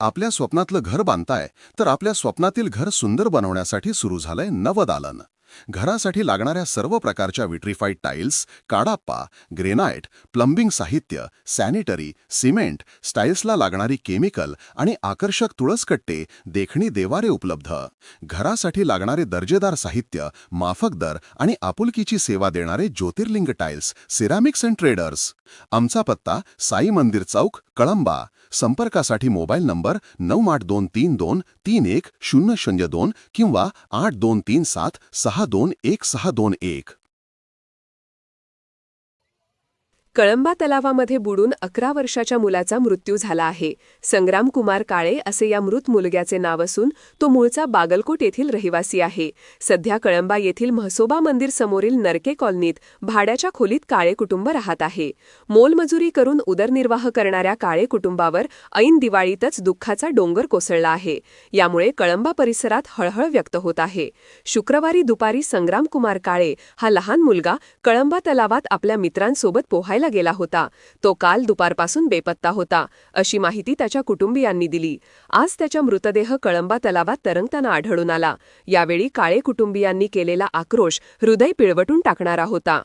आपल्या स्वप्नातलं घर बांधताय तर आपल्या स्वप्नातील घर सुंदर बनवण्यासाठी सुरू झालंय नवदालन. घरासाठी लागणाऱ्या सर्व प्रकारच्या vitrified tiles Kadappa granite plumbing साहित्य सॅनिटरी सिमेंट स्टाईल्सला लागणारी केमिकल आणि आकर्षक तुळसकट्टे देखणी देवारे उपलब्ध. घरासाठी लागणारे दर्जेदार साहित्य माफक दर आणि आपुलकीची सेवा देणारे Jyotirlinga tiles ceramics and traders. आमचा पत्ता साई मंदिर चौक कळंबा. संपर्कासाठी मोबाईल नंबर नऊ आठ दोन तीन दोन तीन एक शून्य शून्य दोन किंवा आठ दोन तीन सात सहा दोन एक सहा दोन एक. कळंबा तलावामध्ये बुडून अकरा वर्षाच्या मुलाचा मृत्यू झाला आहे. संग्राम कुमार काळे असे या मृत मुलग्याचे नाव असून तो मूळचा बागलकोट येथील रहिवासी आहे. सध्या कळंबा येथील म्हसोबा मंदिर समोरील नरके कॉलनीत भाड्याच्या खोलीत काळे कुटुंब राहत आहे. मोलमजुरी करून उदरनिर्वाह करणाऱ्या काळे कुटुंबावर ऐन दिवाळीतच दुःखाचा डोंगर कोसळला आहे. यामुळे कळंबा परिसरात हळहळ व्यक्त होत आहे. शुक्रवारी दुपारी संग्राम कुमार काळे हा लहान मुलगा कळंबा तलावात आपल्या मित्रांसोबत पोहायला गेला होता. तो काल दुपारपासून बेपत्ता होता अशी माहिती त्याच्या कुटुंबियांनी दिली. आज त्याचा मृतदेह कळंबा तलावात तरंगताना आढळून आला. यावेळी काळे कुटुंबियांनी केलेला आक्रोश हृदय पिळवटून टाकणारा होता.